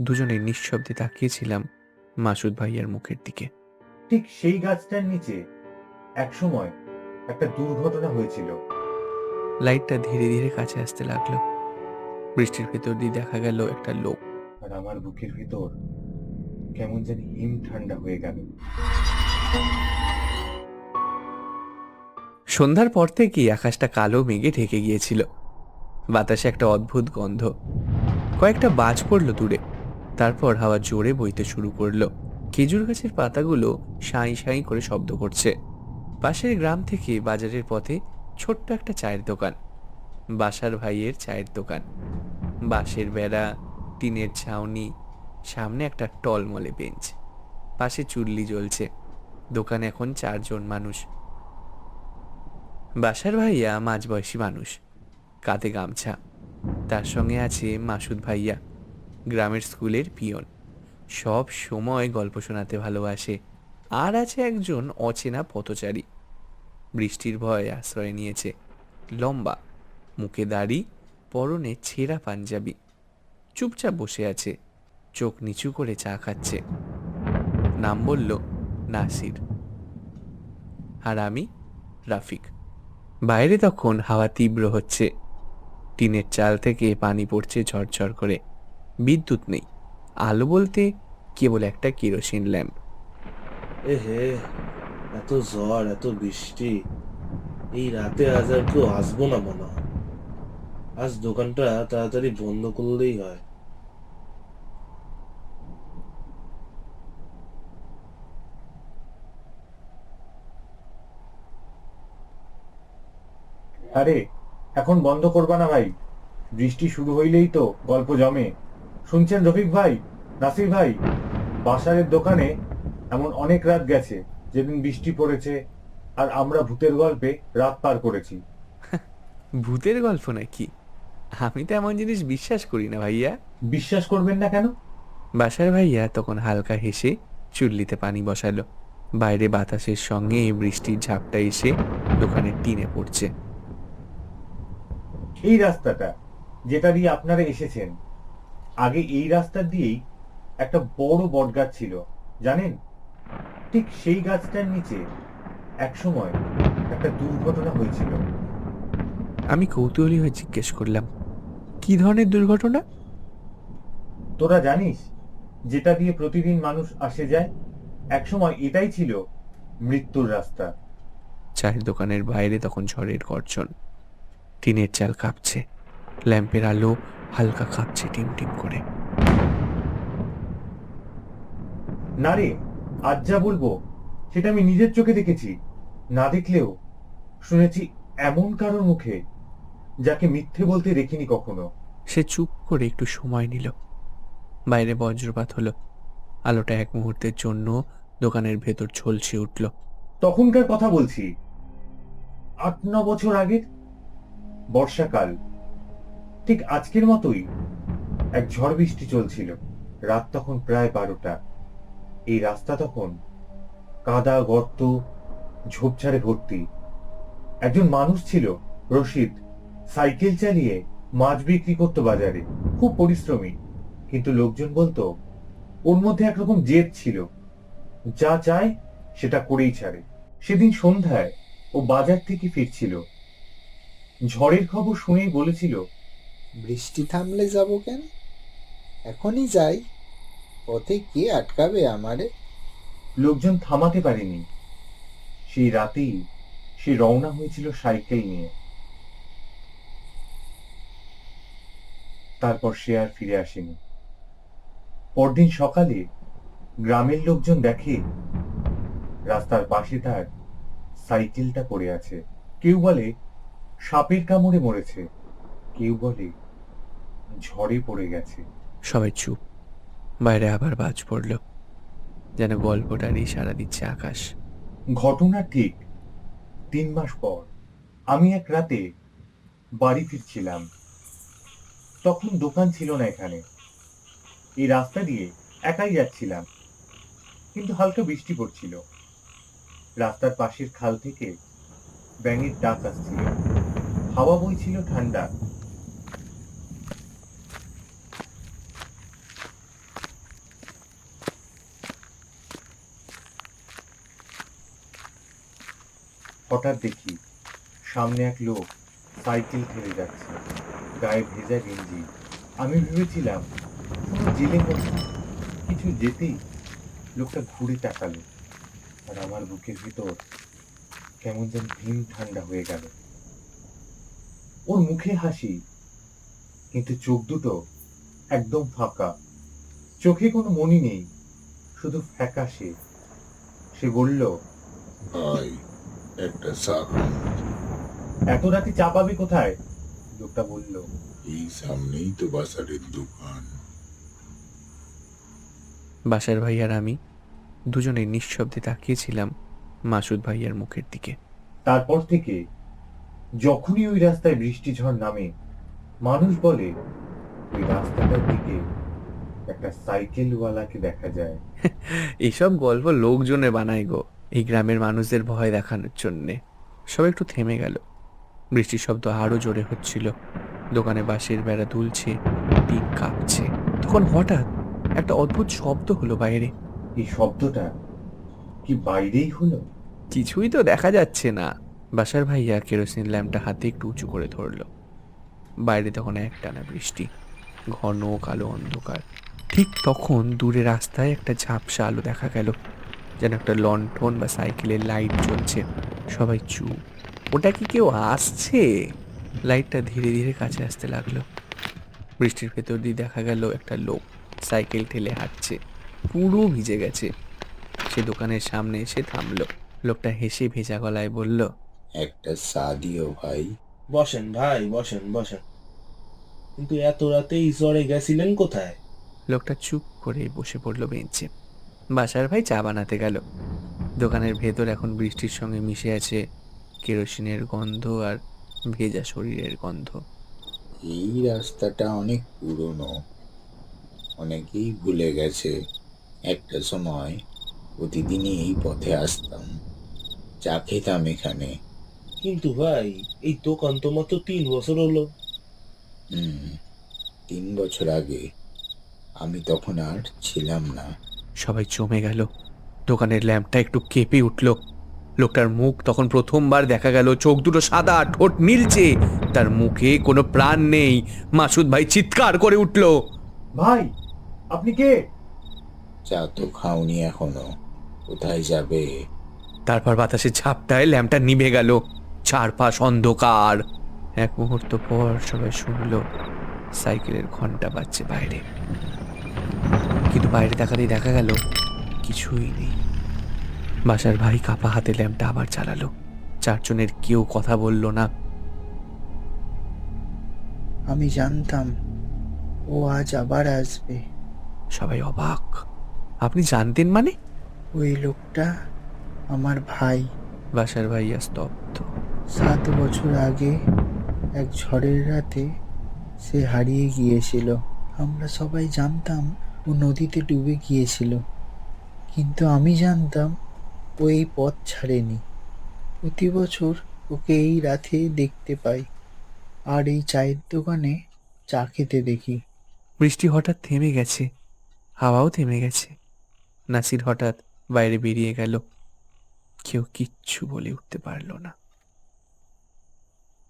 দুজনে নিঃশব্দে তাকিয়েছিলাম মাসুদ ভাইয়ার মুখের দিকে। ঠিক সেই গাছটার নিচে একসময় একটা দুর্ঘটনা হয়েছিল। লাইটটা ধীরে ধীরে কাছে আসতে লাগল। বৃষ্টির ভেতর দিয়ে দেখা গেল একটা লোক। আর আমার বুকের ভিতর কেমন জানি হিম ঠান্ডা হয়ে গেল। সন্ধ্যার পর থেকেই আকাশটা কালো মেঘে ঢেকে গিয়েছিল। বাতাসে একটা অদ্ভুত গন্ধ। কয়েকটা বাজ পড়ল দূরে। তারপর হাওয়া জোরে বইতে শুরু করল। খেজুর গাছের পাতাগুলো সাঁই সাঁই করে শব্দ করছে। পাশের গ্রাম থেকে বাজারের পথে ছোট্ট একটা চায়ের দোকান। বাসার ভাইয়ের চায়ের দোকান। বাঁশের বেড়া, টিনের ছাউনি, সামনে একটা টলমলে বেঞ্চ। পাশে চুল্লি জ্বলছে। দোকানে এখন চারজন মানুষ। বাসার ভাইয়া মাঝবয়সী মানুষ। কাঁধে গামছা। তার সঙ্গে আছে মাসুদ ভাইয়া। গ্রামের স্কুলের পিয়ন। সব সময় গল্প শোনাতে ভালোবাসে। আর আছে একজন অচেনা পথচারী। বৃষ্টির ভয়ে আশ্রয় নিয়েছে। লম্বা, মুখে দাড়ি, পরনে ছেঁড়া পাঞ্জাবি। চুপচাপ বসে আছে। চোখ নিচু করে চা খাচ্ছে। নাম বলল, নাসির। আর আমি, রাফিক। বাইরে তখন হাওয়া তীব্র হচ্ছে। টিনের চাল থেকে পানি পড়ছে ঝরঝর করে। বিদ্যুৎ নেই। আলো বলতে কেবল একটা কেরোসিন ল্যাম্প। এ হে এত ঝড় এত বৃষ্টি এই রাতে আজ আর কেউ আসব না মনে হয়। আজ দোকানটা তাড়াতাড়ি বন্ধ করলেই হয়। আরে এখন বন্ধ করবা না ভাই। বৃষ্টি শুরু হইলেই তো গল্প জমে। শুনছেন রফিক ভাই? নাসির ভাই? বাসারের দোকানে এমন অনেক রাত গেছে যেদিন বৃষ্টি পড়েছে আর আমরা ভূতের গল্পে রাত পার করেছি। ভূতের গল্প নাকি? আমি তো এমন জিনিস বিশ্বাস করি না ভাইয়া। বিশ্বাস করবেন না কেন? বাসার ভাইয়া তখন হালকা হেসে চুল্লিতে পানি বসালো। বাইরে বাতাসের সঙ্গে বৃষ্টির ঝাপটা এসে দোকানের টিনে পড়ছে। এই রাস্তাটা যেটা দিয়ে আপনারা এসেছেন আগে এই রাস্তা দিয়েই একটা বড় বটগাছ ছিল জানেন? ঠিক সেই গাছটার নিচে একসময় একটা দুর্ঘটনা হয়েছিল। আমি কৌতূহলী হয়ে জিজ্ঞেস করলাম কি ধরনের দুর্ঘটনা? তোরা জানিস যেটা দিয়ে প্রতিদিন মানুষ আসে যায়? একসময় এটাই ছিল মৃত্যুর রাস্তা। চায়ের দোকানের বাইরে তখন ঝড়ের গর্জন। টিনের চাল কাঁপছে ল্যাম্পের আলো হালকা কাঁপছে টিম টিম করে। না রে আজ যা বলব সেটা আমি নিজের চোখে দেখেছি। না দেখলেও শুনেছি এমন কারোর মুখে যাকে মিথ্যে বলতে দেখিনি কখনো। সে চুপ করে একটু সময় নিল। বাইরে বজ্রপাত হলো। আলোটা এক মুহূর্তের জন্য দোকানের ভেতর ঝলসে উঠল। তখনকার কথা বলছি। আট ন বছর আগের বর্ষাকাল। ঠিক আজকের মতোই এক ঝড় বৃষ্টি চলছিল। রাত তখন প্রায় বারোটা। এই রাস্তা তখন কাদা, গর্ত, ঝোপঝাড়ে ভর্তি। একজন মানুষ ছিল, রশিদ, সাইকেল চালিয়ে মাছ বিক্রি করতো বাজারে। খুব পরিশ্রমী। কিন্তু লোকজন বলতো, ওর মধ্যে একরকম জেদ ছিল। যা চায় সেটা করেই ছাড়ে। সেদিন সন্ধ্যায় ও বাজার থেকে ফিরছিল। ঝড়ের খবর শুনেই বলেছিল বৃষ্টি থামলে যাব কেন? এখনই যাই। পথে কে আটকাবে আমারে? লোকজন থামাতে পারেনি। সেই রাতেই সে রওনা হয়েছিল সাইকেল নিয়ে। তারপর সে আর ফিরে আসেনি। পরদিন সকালে গ্রামের লোকজন দেখে রাস্তার পাশে তার সাইকেলটা পড়ে আছে। কেউ বলে, সাপের কামড়ে মরেছে। কেউ বলে ঝড়ে পড়ে গেছে। সবাই চুপ। বাইরে আবার বাজ পড়ল যেন গল্পটার ইশারা দিচ্ছে আকাশ। ঘটনা ঠিক তিন মাস পর। আমি এক রাতে বাড়ি ফিরছিলাম। তখন দোকান ছিল না এখানে। এই রাস্তা দিয়ে একাই যাচ্ছিলাম। কিন্তু হালকা বৃষ্টি পড়ছিল। রাস্তার পাশের খাল থেকে ব্যাঙের ডাক আসছিল। হাওয়া বইছিল ঠান্ডা। হঠাৎ দেখি সামনে এক লোক সাইকেল ঠেলে যাচ্ছে, গায়ে ভেজা গেঞ্জি। আমি ভেবেছিলাম কোনো জেলে কিছু যেতেই লোকটা ঘুরে তাকালো আর আমার বুকের ভিতর কেমন যেন হিম ঠান্ডা হয়ে গেল। ওর মুখে হাসি, কিন্তু চোখ দুটো একদম ফাঁকা। চোখে কোনো মনি নেই, শুধু ফ্যাকাশে। সে বলল একটা খান এত রাতে চা পাবে কোথায়? লোকটা বলল। এই সামনেই তো বাসারের দোকান। বাসার ভাই আর আমি দুজনে নিঃশব্দে তাকিয়েছিলাম মাসুদ ভাইয়ার মুখের দিকে। তারপর থেকে যখনই ওই রাস্তায় বৃষ্টি ঝড় নামে মানুষ বলে ওই রাস্তাটার দিকে একটা সাইকেলওয়ালাকে দেখা যায়। এইসব গল্প লোকজনে বানায় গো। এই গ্রামের মানুষদের ভয় দেখানোর জন্যে। সব একটু থেমে গেল। বৃষ্টির শব্দ আরও জোরে হচ্ছিল। দোকানে বাঁশের বেড়া দুলছে টিন কাঁপছে। তখন হঠাৎ একটা অদ্ভুত শব্দ হলো বাইরে। এই শব্দটা? কি বাইরেই হলো? কিছুই তো দেখা যাচ্ছে না। বাসার ভাইয়া কেরোসিন ল্যাম্পটা হাতে একটু উঁচু করে ধরলো। বাইরে তখন একটানা বৃষ্টি ঘন কালো অন্ধকার। ঠিক তখন দূরে রাস্তায় একটা ঝাপসা আলো দেখা গেল। যেন একটা লন্ঠন বা সাইকেলের লাইট জ্বলছে। সবাই চুপ। ওটা কি কেউ আসছে? লাইটটা ধীরে ধীরে কাছে আসতে লাগল। বৃষ্টির ভেতর দিয়ে দেখা গেল একটা লোক সাইকেল ঠেলে হাঁটছে। পুরো ভিজে গেছে। সে দোকানের সামনে এসে থামলো। লোকটা হেসে ভেজা গলায় বলল একটা চা দিও ভাই। বসেন ভাই বসেন বসেন। কিন্তু এত রাতে ঈশ্বরে গেছিলেন কোথায়? লোকটা চুপ করে বসে পড়ল বেঞ্চে। বাসার ভাই চা বানাতে গেল। দোকানের ভেতর এখন বৃষ্টির সঙ্গে মিশে আছে কেরোসিনের গন্ধ আর ভেজা শরীরের গন্ধ। এই রাস্তাটা অনেক পুরনো। অনেকেই ভুলে গেছে। একটা সময় প্রতিদিনই এই পথে আসতাম। চা খেতাম এখানে। কিন্তু ভাই এই দোকান তো মাত্র তিন বছর হলো। হুম তিন বছর আগে। আমি তখন আর ছিলাম না। সবাই জমে গেল। দোকানের ল্যাম্পটা একটু কেঁপে উঠল। লোকটার মুখ তখন প্রথমবার দেখা গেল চোখ দুটো সাদা ঠোঁট নীলচে। তার মুখে কোনো প্রাণ নেই। মাসুদ ভাই চিৎকার করে উঠল। ভাই আপনি কে? চা তো খাওনি এখনও। কোথায় যাবে? তারপর বাতাসে ঝাপটায় ল্যাম্পটা নিভে গেল। চারপাশ অন্ধকার। এক মুহূর্ত পর সবাই শুনল সাইকেলের ঘণ্টা বাজছে বাইরে। কিন্তু বাইরে তাকাতেই দেখা গেল কিছুই নেই। বাসার ভাই কাপা হাতে ল্যাম্পটা আবার চালালো। চারজনের কেউ কথা বলল না। আমি জানতাম ও আজ আবার আসবে। সবাই অবাক। আপনি জানতেন মানে? ওই লোকটা আমার ভাই। বাসার ভাইয়া স্তব্ধ। সাত বছর আগে এক ঝড়ের রাতে সে হারিয়ে গিয়েছিল। আমরা সবাই জানতাম ও নদীতে ডুবে গিয়েছিল। কিন্তু আমি জানতাম ও এই পথ ছাড়েনি। প্রতি বছর ওকে এই রাতে দেখতে পাই আর এই চায়ের দোকানে চা খেতে দেখি। বৃষ্টি হঠাৎ থেমে গেছে। হাওয়াও থেমে গেছে। নাসির হঠাৎ বাইরে বেরিয়ে গেল। কেউ কিচ্ছু বলে উঠতে পারল না।